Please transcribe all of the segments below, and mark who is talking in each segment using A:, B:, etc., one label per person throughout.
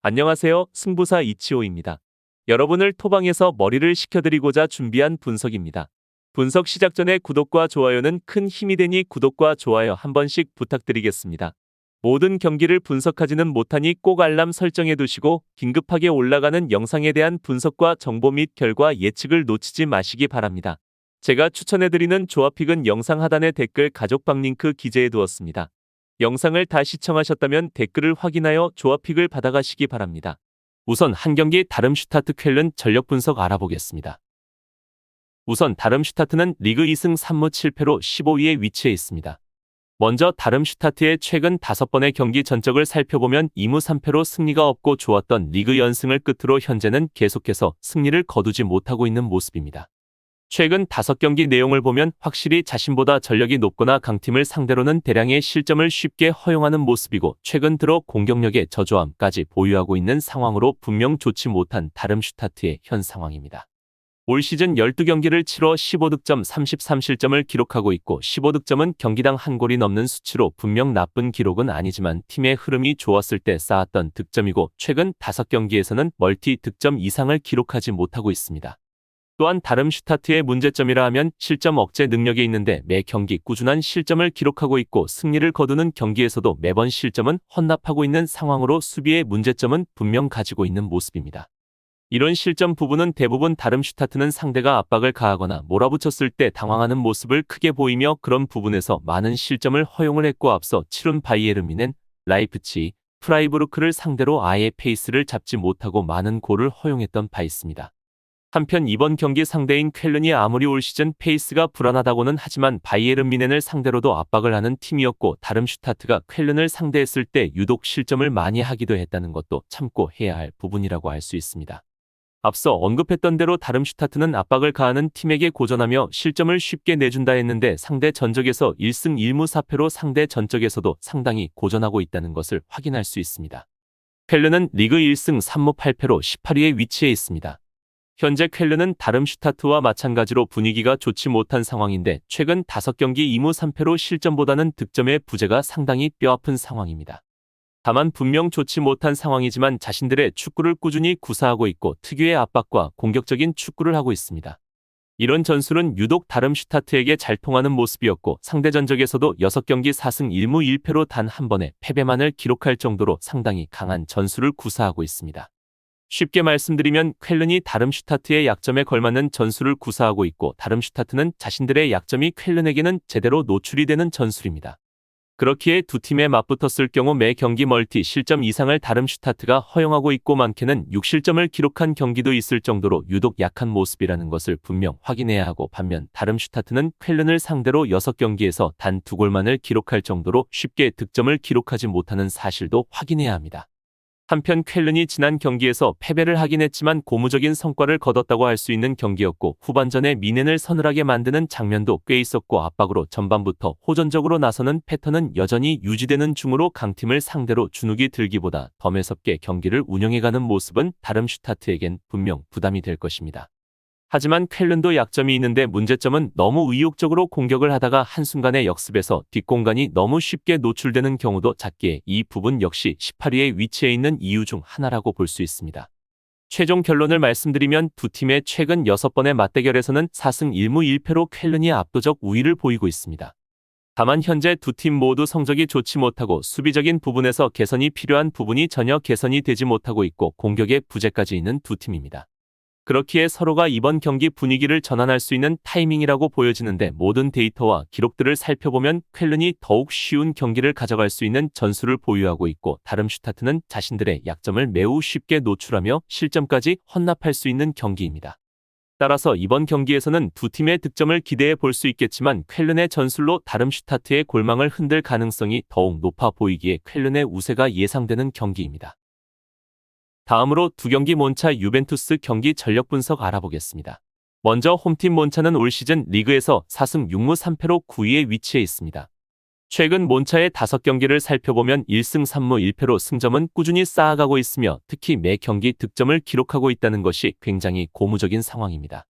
A: 안녕하세요. 승부사 이치호입니다. 여러분을 토방에서 머리를 식혀드리고자 준비한 분석입니다. 분석 시작 전에 구독과 좋아요는 큰 힘이 되니 구독과 좋아요 한 번씩 부탁드리겠습니다. 모든 경기를 분석하지는 못하니 꼭 알람 설정해 두시고 긴급하게 올라가는 영상에 대한 분석과 정보 및 결과 예측을 놓치지 마시기 바랍니다. 제가 추천해드리는 조합픽은 영상 하단에 댓글 가족방 링크 기재해 두었습니다. 영상을 다 시청하셨다면 댓글을 확인하여 조합픽을 받아가시기 바랍니다. 우선 한 경기 다름슈타트 쾰른 전력 분석 알아보겠습니다. 우선 다름슈타트는 리그 2승 3무 7패로 15위에 위치해 있습니다. 먼저 다름슈타트의 최근 5번의 경기 전적을 살펴보면 2무 3패로 승리가 없고 좋았던 리그 연승을 끝으로 현재는 계속해서 승리를 거두지 못하고 있는 모습입니다. 최근 5경기 내용을 보면 확실히 자신보다 전력이 높거나 강팀을 상대로는 대량의 실점을 쉽게 허용하는 모습이고 최근 들어 공격력의 저조함까지 보유하고 있는 상황으로 분명 좋지 못한 다름슈타트의 현 상황입니다. 올 시즌 12경기를 치러 15득점 33실점을 기록하고 있고 15득점은 경기당 한 골이 넘는 수치로 분명 나쁜 기록은 아니지만 팀의 흐름이 좋았을 때 쌓았던 득점이고 최근 5경기에서는 멀티 득점 이상을 기록하지 못하고 있습니다. 또한 다름슈타트의 문제점이라 하면 실점 억제 능력이 있는데 매 경기 꾸준한 실점을 기록하고 있고 승리를 거두는 경기에서도 매번 실점은 헌납하고 있는 상황으로 수비의 문제점은 분명 가지고 있는 모습입니다. 이런 실점 부분은 대부분 다름슈타트는 상대가 압박을 가하거나 몰아붙였을 때 당황하는 모습을 크게 보이며 그런 부분에서 많은 실점을 허용을 했고 앞서 치룬 바이에르미넨, 라이프치, 프라이부르크를 상대로 아예 페이스를 잡지 못하고 많은 골을 허용했던 바 있습니다. 한편 이번 경기 상대인 쾰른이 아무리 올 시즌 페이스가 불안하다고는 하지만 바이에른 미넨을 상대로도 압박을 하는 팀이었고 다름 슈타트가 쾰른을 상대했을 때 유독 실점을 많이 하기도 했다는 것도 참고 해야 할 부분이라고 할 수 있습니다. 앞서 언급했던 대로 다름 슈타트는 압박을 가하는 팀에게 고전하며 실점을 쉽게 내준다 했는데 상대 전적에서 1승 1무 4패로 상대 전적에서도 상당히 고전하고 있다는 것을 확인할 수 있습니다. 쾰른은 리그 1승 3무 8패로 18위에 위치해 있습니다. 현재 쾰르는 다름슈타트와 마찬가지로 분위기가 좋지 못한 상황인데 최근 5경기 2무 3패로 실점보다는 득점의 부재가 상당히 뼈아픈 상황입니다. 다만 분명 좋지 못한 상황이지만 자신들의 축구를 꾸준히 구사하고 있고 특유의 압박과 공격적인 축구를 하고 있습니다. 이런 전술은 유독 다름슈타트에게 잘 통하는 모습이었고 상대 전적에서도 6경기 4승 1무 1패로 단 한 번의 패배만을 기록할 정도로 상당히 강한 전술을 구사하고 있습니다. 쉽게 말씀드리면 쾰른이 다름슈타트의 약점에 걸맞는 전술을 구사하고 있고 다름슈타트는 자신들의 약점이 쾰른에게는 제대로 노출이 되는 전술입니다. 그렇기에 두 팀에 맞붙었을 경우 매 경기 멀티 실점 이상을 다름슈타트가 허용하고 있고 많게는 6실점을 기록한 경기도 있을 정도로 유독 약한 모습이라는 것을 분명 확인해야 하고 반면 다름슈타트는 쾰른을 상대로 6경기에서 단두 골만을 기록할 정도로 쉽게 득점을 기록하지 못하는 사실도 확인해야 합니다. 한편 쾰른이 지난 경기에서 패배를 하긴 했지만 고무적인 성과를 거뒀다고 할 수 있는 경기였고 후반전에 미넨을 서늘하게 만드는 장면도 꽤 있었고 압박으로 전반부터 호전적으로 나서는 패턴은 여전히 유지되는 중으로 강팀을 상대로 주눅이 들기보다 더 매섭게 경기를 운영해가는 모습은 다름 슈타트에겐 분명 부담이 될 것입니다. 하지만 쾰른도 약점이 있는데 문제점은 너무 의욕적으로 공격을 하다가 한순간에 역습에서 뒷공간이 너무 쉽게 노출되는 경우도 잦기에 이 부분 역시 18위에 위치해 있는 이유 중 하나라고 볼 수 있습니다. 최종 결론을 말씀드리면 두 팀의 최근 6번의 맞대결에서는 4승 1무 1패로 쾰른이 압도적 우위를 보이고 있습니다. 다만 현재 두 팀 모두 성적이 좋지 못하고 수비적인 부분에서 개선이 필요한 부분이 전혀 개선이 되지 못하고 있고 공격의 부재까지 있는 두 팀입니다. 그렇기에 서로가 이번 경기 분위기를 전환할 수 있는 타이밍이라고 보여지는데 모든 데이터와 기록들을 살펴보면 쾰른이 더욱 쉬운 경기를 가져갈 수 있는 전술을 보유하고 있고 다름슈타트는 자신들의 약점을 매우 쉽게 노출하며 실점까지 헌납할 수 있는 경기입니다. 따라서 이번 경기에서는 두 팀의 득점을 기대해 볼 수 있겠지만 쾰른의 전술로 다름슈타트의 골망을 흔들 가능성이 더욱 높아 보이기에 쾰른의 우세가 예상되는 경기입니다. 다음으로 두 경기 몬차 유벤투스 경기 전력 분석 알아보겠습니다. 먼저 홈팀 몬차는 올 시즌 리그에서 4승 6무 3패로 9위에 위치해 있습니다. 최근 몬차의 5경기를 살펴보면 1승 3무 1패로 승점은 꾸준히 쌓아가고 있으며 특히 매 경기 득점을 기록하고 있다는 것이 굉장히 고무적인 상황입니다.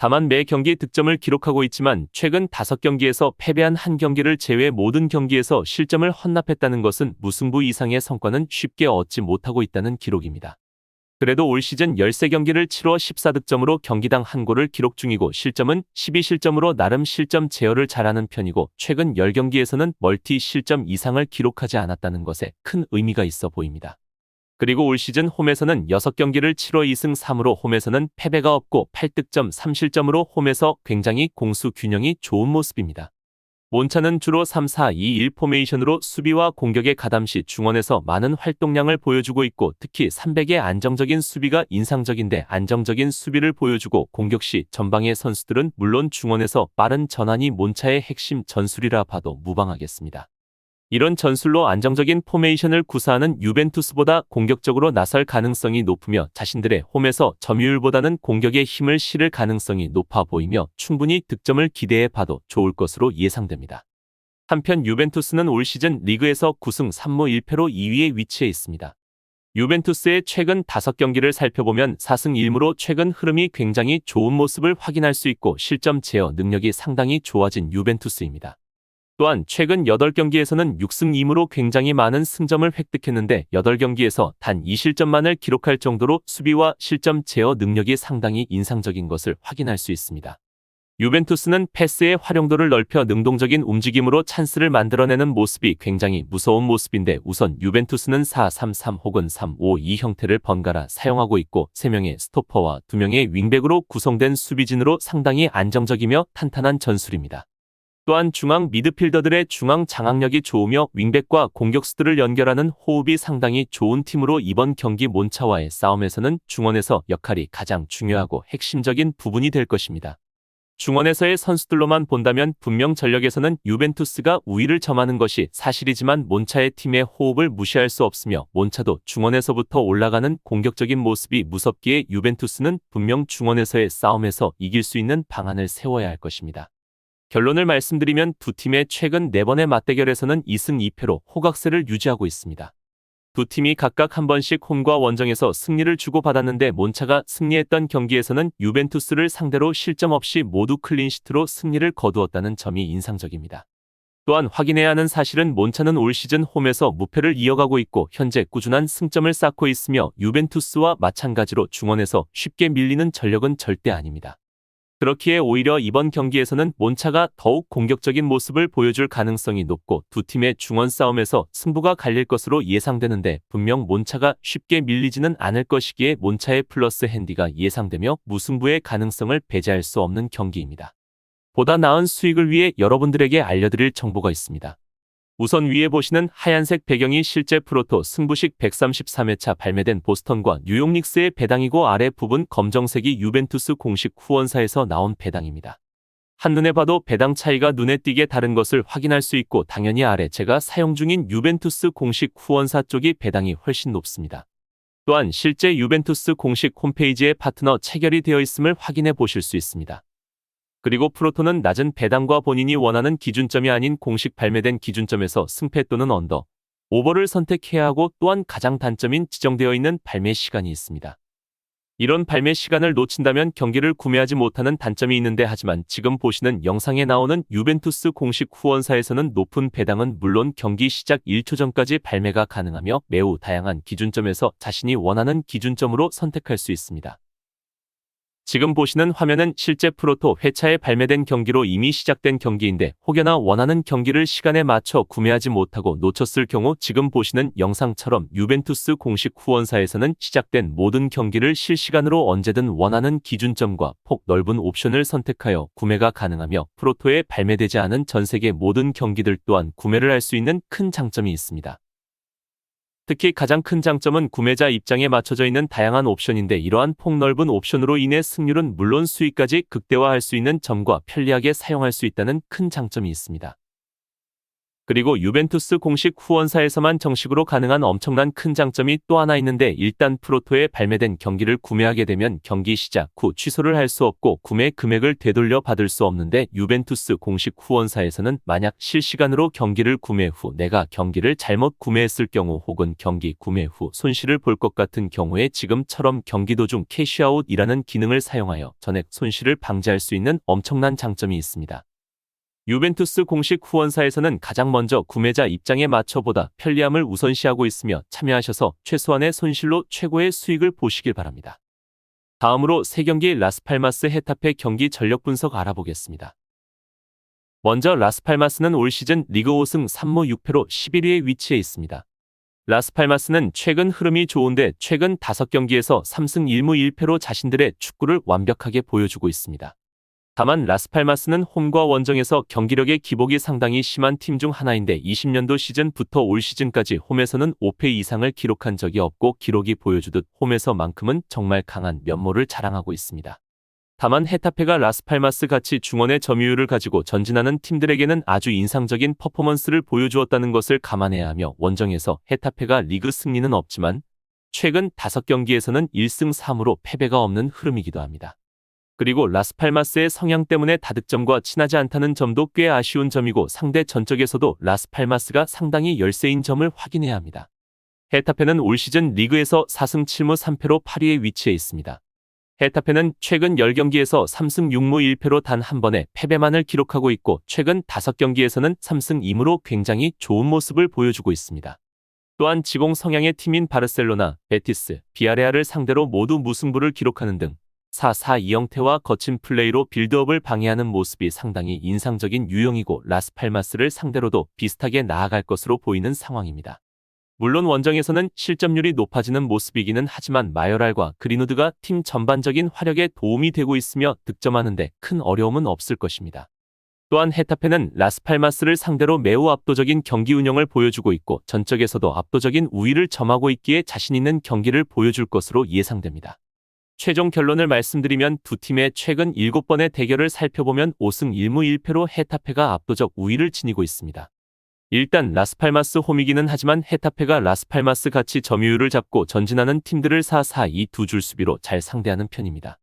A: 다만 매 경기 득점을 기록하고 있지만 최근 5경기에서 패배한 한 경기를 제외 모든 경기에서 실점을 헌납했다는 것은 무승부 이상의 성과는 쉽게 얻지 못하고 있다는 기록입니다. 그래도 올 시즌 13경기를 치러 14득점으로 경기당 한 골을 기록 중이고 실점은 12실점으로 나름 실점 제어를 잘하는 편이고 최근 10경기에서는 멀티 실점 이상을 기록하지 않았다는 것에 큰 의미가 있어 보입니다. 그리고 올 시즌 홈에서는 6경기를 치러 2승 3으로 홈에서는 패배가 없고 8득점 3실점으로 홈에서 굉장히 공수 균형이 좋은 모습입니다. 몬차는 주로 3-4-2-1 포메이션으로 수비와 공격의 가담시 중원에서 많은 활동량을 보여주고 있고 특히 300의 안정적인 수비가 인상적인데 안정적인 수비를 보여주고 공격 시 전방의 선수들은 물론 중원에서 빠른 전환이 몬차의 핵심 전술이라 봐도 무방하겠습니다. 이런 전술로 안정적인 포메이션을 구사하는 유벤투스보다 공격적으로 나설 가능성이 높으며 자신들의 홈에서 점유율보다는 공격에 힘을 실을 가능성이 높아 보이며 충분히 득점을 기대해 봐도 좋을 것으로 예상됩니다. 한편 유벤투스는 올 시즌 리그에서 9승 3무 1패로 2위에 위치해 있습니다. 유벤투스의 최근 5경기를 살펴보면 4승 1무로 최근 흐름이 굉장히 좋은 모습을 확인할 수 있고 실점 제어 능력이 상당히 좋아진 유벤투스입니다. 또한 최근 8경기에서는 6승 2무로 굉장히 많은 승점을 획득했는데 8경기에서 단 2실점만을 기록할 정도로 수비와 실점 제어 능력이 상당히 인상적인 것을 확인할 수 있습니다. 유벤투스는 패스의 활용도를 넓혀 능동적인 움직임으로 찬스를 만들어내는 모습이 굉장히 무서운 모습인데 우선 유벤투스는 4-3-3 혹은 3-5-2 형태를 번갈아 사용하고 있고 3명의 스토퍼와 2명의 윙백으로 구성된 수비진으로 상당히 안정적이며 탄탄한 전술입니다. 또한 중앙 미드필더들의 중앙 장악력이 좋으며 윙백과 공격수들을 연결하는 호흡이 상당히 좋은 팀으로 이번 경기 몬차와의 싸움에서는 중원에서 역할이 가장 중요하고 핵심적인 부분이 될 것입니다. 중원에서의 선수들로만 본다면 분명 전력에서는 유벤투스가 우위를 점하는 것이 사실이지만 몬차의 팀의 호흡을 무시할 수 없으며 몬차도 중원에서부터 올라가는 공격적인 모습이 무섭기에 유벤투스는 분명 중원에서의 싸움에서 이길 수 있는 방안을 세워야 할 것입니다. 결론을 말씀드리면 두 팀의 최근 4번의 맞대결에서는 2승 2패로 호각세를 유지하고 있습니다. 두 팀이 각각 한 번씩 홈과 원정에서 승리를 주고받았는데 몬차가 승리했던 경기에서는 유벤투스를 상대로 실점 없이 모두 클린시트로 승리를 거두었다는 점이 인상적입니다. 또한 확인해야 하는 사실은 몬차는 올 시즌 홈에서 무패를 이어가고 있고 현재 꾸준한 승점을 쌓고 있으며 유벤투스와 마찬가지로 중원에서 쉽게 밀리는 전력은 절대 아닙니다. 그렇기에 오히려 이번 경기에서는 몬차가 더욱 공격적인 모습을 보여줄 가능성이 높고 두 팀의 중원 싸움에서 승부가 갈릴 것으로 예상되는데 분명 몬차가 쉽게 밀리지는 않을 것이기에 몬차의 플러스 핸디가 예상되며 무승부의 가능성을 배제할 수 없는 경기입니다. 보다 나은 수익을 위해 여러분들에게 알려드릴 정보가 있습니다. 우선 위에 보시는 하얀색 배경이 실제 프로토 승부식 133회차 발매된 보스턴과 뉴욕 닉스의 배당이고 아래 부분 검정색이 유벤투스 공식 후원사에서 나온 배당입니다. 한눈에 봐도 배당 차이가 눈에 띄게 다른 것을 확인할 수 있고 당연히 아래 제가 사용 중인 유벤투스 공식 후원사 쪽이 배당이 훨씬 높습니다. 또한 실제 유벤투스 공식 홈페이지에 파트너 체결이 되어 있음을 확인해 보실 수 있습니다. 그리고 프로토는 낮은 배당과 본인이 원하는 기준점이 아닌 공식 발매된 기준점에서 승패 또는 언더, 오버를 선택해야 하고 또한 가장 단점인 지정되어 있는 발매 시간이 있습니다. 이런 발매 시간을 놓친다면 경기를 구매하지 못하는 단점이 있는데 하지만 지금 보시는 영상에 나오는 유벤투스 공식 후원사에서는 높은 배당은 물론 경기 시작 1초 전까지 발매가 가능하며 매우 다양한 기준점에서 자신이 원하는 기준점으로 선택할 수 있습니다. 지금 보시는 화면은 실제 프로토 회차에 발매된 경기로 이미 시작된 경기인데 혹여나 원하는 경기를 시간에 맞춰 구매하지 못하고 놓쳤을 경우 지금 보시는 영상처럼 유벤투스 공식 후원사에서는 시작된 모든 경기를 실시간으로 언제든 원하는 기준점과 폭 넓은 옵션을 선택하여 구매가 가능하며 프로토에 발매되지 않은 전 세계 모든 경기들 또한 구매를 할 수 있는 큰 장점이 있습니다. 특히 가장 큰 장점은 구매자 입장에 맞춰져 있는 다양한 옵션인데 이러한 폭넓은 옵션으로 인해 승률은 물론 수익까지 극대화할 수 있는 점과 편리하게 사용할 수 있다는 큰 장점이 있습니다. 그리고 유벤투스 공식 후원사에서만 정식으로 가능한 엄청난 큰 장점이 또 하나 있는데 일단 프로토에 발매된 경기를 구매하게 되면 경기 시작 후 취소를 할 수 없고 구매 금액을 되돌려 받을 수 없는데 유벤투스 공식 후원사에서는 만약 실시간으로 경기를 구매 후 내가 경기를 잘못 구매했을 경우 혹은 경기 구매 후 손실을 볼 것 같은 경우에 지금처럼 경기 도중 캐시아웃이라는 기능을 사용하여 전액 손실을 방지할 수 있는 엄청난 장점이 있습니다. 유벤투스 공식 후원사에서는 가장 먼저 구매자 입장에 맞춰보다 편리함을 우선시하고 있으며 참여하셔서 최소한의 손실로 최고의 수익을 보시길 바랍니다. 다음으로 3경기 라스팔마스 헤타페 경기 전력 분석 알아보겠습니다. 먼저 라스팔마스는 올 시즌 리그 5승 3무 6패로 11위에 위치해 있습니다. 라스팔마스는 최근 흐름이 좋은데 최근 5경기에서 3승 1무 1패로 자신들의 축구를 완벽하게 보여주고 있습니다. 다만 라스팔마스는 홈과 원정에서 경기력의 기복이 상당히 심한 팀 중 하나인데 20년도 시즌부터 올 시즌까지 홈에서는 5패 이상을 기록한 적이 없고 기록이 보여주듯 홈에서만큼은 정말 강한 면모를 자랑하고 있습니다. 다만 헤타페가 라스팔마스 같이 중원의 점유율을 가지고 전진하는 팀들에게는 아주 인상적인 퍼포먼스를 보여주었다는 것을 감안해야 하며 원정에서 헤타페가 리그 승리는 없지만 최근 5경기에서는 1승 3으로 패배가 없는 흐름이기도 합니다. 그리고 라스팔마스의 성향 때문에 다득점과 친하지 않다는 점도 꽤 아쉬운 점이고 상대 전적에서도 라스팔마스가 상당히 열세인 점을 확인해야 합니다. 헤타페는 올 시즌 리그에서 4승 7무 3패로 8위에 위치해 있습니다. 헤타페는 최근 10경기에서 3승 6무 1패로 단 한 번의 패배만을 기록하고 있고 최근 5경기에서는 3승 2무로 굉장히 좋은 모습을 보여주고 있습니다. 또한 지공 성향의 팀인 바르셀로나, 베티스, 비아레아를 상대로 모두 무승부를 기록하는 등 4-4-2 형태와 거친 플레이로 빌드업을 방해하는 모습이 상당히 인상적인 유형이고 라스팔마스를 상대로도 비슷하게 나아갈 것으로 보이는 상황입니다. 물론 원정에서는 실점률이 높아지는 모습이기는 하지만 마요랄과 그린우드가 팀 전반적인 화력에 도움이 되고 있으며 득점하는데 큰 어려움은 없을 것입니다. 또한 헤타페는 라스팔마스를 상대로 매우 압도적인 경기 운영을 보여주고 있고 전적에서도 압도적인 우위를 점하고 있기에 자신 있는 경기를 보여줄 것으로 예상됩니다. 최종 결론을 말씀드리면 두 팀의 최근 7번의 대결을 살펴보면 5승 1무 1패로 헤타페가 압도적 우위를 지니고 있습니다. 일단 라스팔마스 홈이기는 하지만 헤타페가 라스팔마스 같이 점유율을 잡고 전진하는 팀들을 4-4-2 두 줄 수비로 잘 상대하는 편입니다.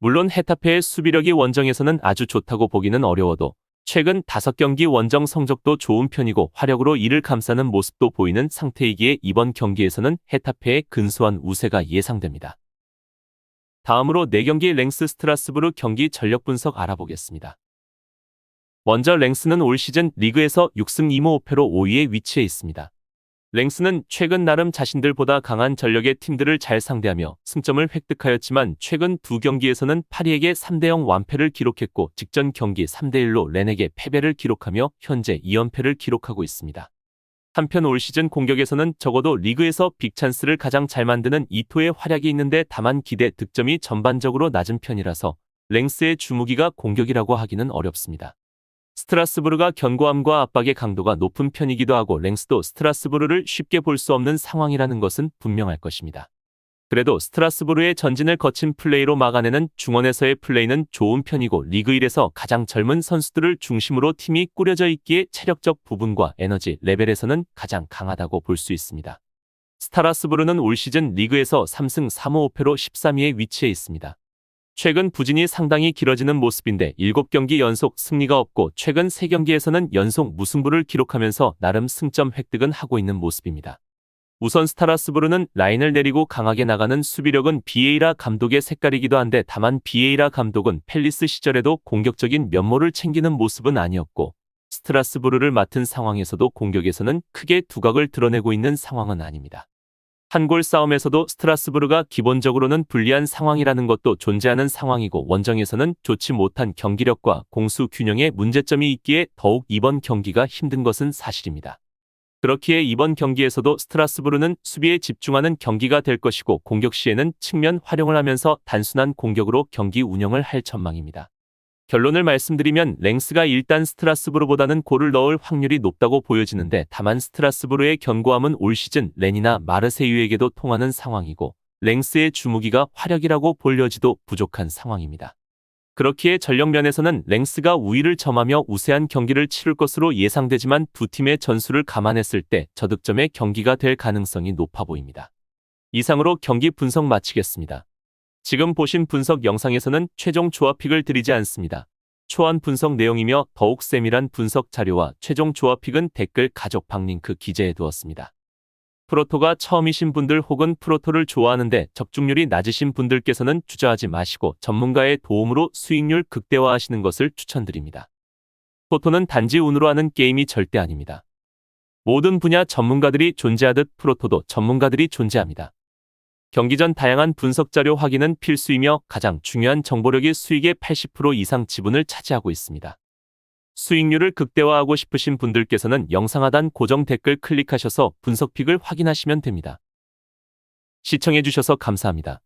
A: 물론 헤타페의 수비력이 원정에서는 아주 좋다고 보기는 어려워도 최근 5경기 원정 성적도 좋은 편이고 화력으로 이를 감싸는 모습도 보이는 상태이기에 이번 경기에서는 헤타페의 근소한 우세가 예상됩니다. 다음으로 4경기 랭스 스트라스부르 경기 전력 분석 알아보겠습니다. 먼저 랭스는 올 시즌 리그에서 6승 2무 5패로 5위에 위치해 있습니다. 랭스는 최근 나름 자신들보다 강한 전력의 팀들을 잘 상대하며 승점을 획득하였지만 최근 두 경기에서는 파리에게 3대0 완패를 기록했고 직전 경기 3대1로 렌에게 패배를 기록하며 현재 2연패를 기록하고 있습니다. 한편 올 시즌 공격에서는 적어도 리그에서 빅찬스를 가장 잘 만드는 이토의 활약이 있는데 다만 기대 득점이 전반적으로 낮은 편이라서 랭스의 주무기가 공격이라고 하기는 어렵습니다. 스트라스부르가 견고함과 압박의 강도가 높은 편이기도 하고 랭스도 스트라스부르를 쉽게 볼 수 없는 상황이라는 것은 분명할 것입니다. 그래도 스트라스부르의 전진을 거친 플레이로 막아내는 중원에서의 플레이는 좋은 편이고 리그 1에서 가장 젊은 선수들을 중심으로 팀이 꾸려져 있기에 체력적 부분과 에너지 레벨에서는 가장 강하다고 볼 수 있습니다. 스타라스부르는 올 시즌 리그에서 3승 3무 5패로 13위에 위치해 있습니다. 최근 부진이 상당히 길어지는 모습인데 7경기 연속 승리가 없고 최근 3경기에서는 연속 무승부를 기록하면서 나름 승점 획득은 하고 있는 모습입니다. 우선 스타라스부르는 라인을 내리고 강하게 나가는 수비력은 비에이라 감독의 색깔이기도 한데 다만 비에이라 감독은 펠리스 시절에도 공격적인 면모를 챙기는 모습은 아니었고 스트라스부르를 맡은 상황에서도 공격에서는 크게 두각을 드러내고 있는 상황은 아닙니다. 한 골 싸움에서도 스트라스부르가 기본적으로는 불리한 상황이라는 것도 존재하는 상황이고 원정에서는 좋지 못한 경기력과 공수 균형에 문제점이 있기에 더욱 이번 경기가 힘든 것은 사실입니다. 그렇기에 이번 경기에서도 스트라스부르는 수비에 집중하는 경기가 될 것이고 공격 시에는 측면 활용을 하면서 단순한 공격으로 경기 운영을 할 전망입니다. 결론을 말씀드리면 랭스가 일단 스트라스부르보다는 골을 넣을 확률이 높다고 보여지는데 다만 스트라스부르의 견고함은 올 시즌 렌이나 마르세유에게도 통하는 상황이고 랭스의 주무기가 화력이라고 볼 여지도 부족한 상황입니다. 그렇기에 전력 면에서는 랭스가 우위를 점하며 우세한 경기를 치를 것으로 예상되지만 두 팀의 전술을 감안했을 때 저득점의 경기가 될 가능성이 높아 보입니다. 이상으로 경기 분석 마치겠습니다. 지금 보신 분석 영상에서는 최종 조합픽을 드리지 않습니다. 초안 분석 내용이며 더욱 세밀한 분석 자료와 최종 조합픽은 댓글 가족 방 링크 기재해 두었습니다. 프로토가 처음이신 분들 혹은 프로토를 좋아하는데 적중률이 낮으신 분들께서는 주저하지 마시고 전문가의 도움으로 수익률 극대화하시는 것을 추천드립니다. 프로토는 단지 운으로 하는 게임이 절대 아닙니다. 모든 분야 전문가들이 존재하듯 프로토도 전문가들이 존재합니다. 경기 전 다양한 분석 자료 확인은 필수이며 가장 중요한 정보력이 수익의 80% 이상 지분을 차지하고 있습니다. 수익률을 극대화하고 싶으신 분들께서는 영상 하단 고정 댓글 클릭하셔서 분석픽을 확인하시면 됩니다. 시청해주셔서 감사합니다.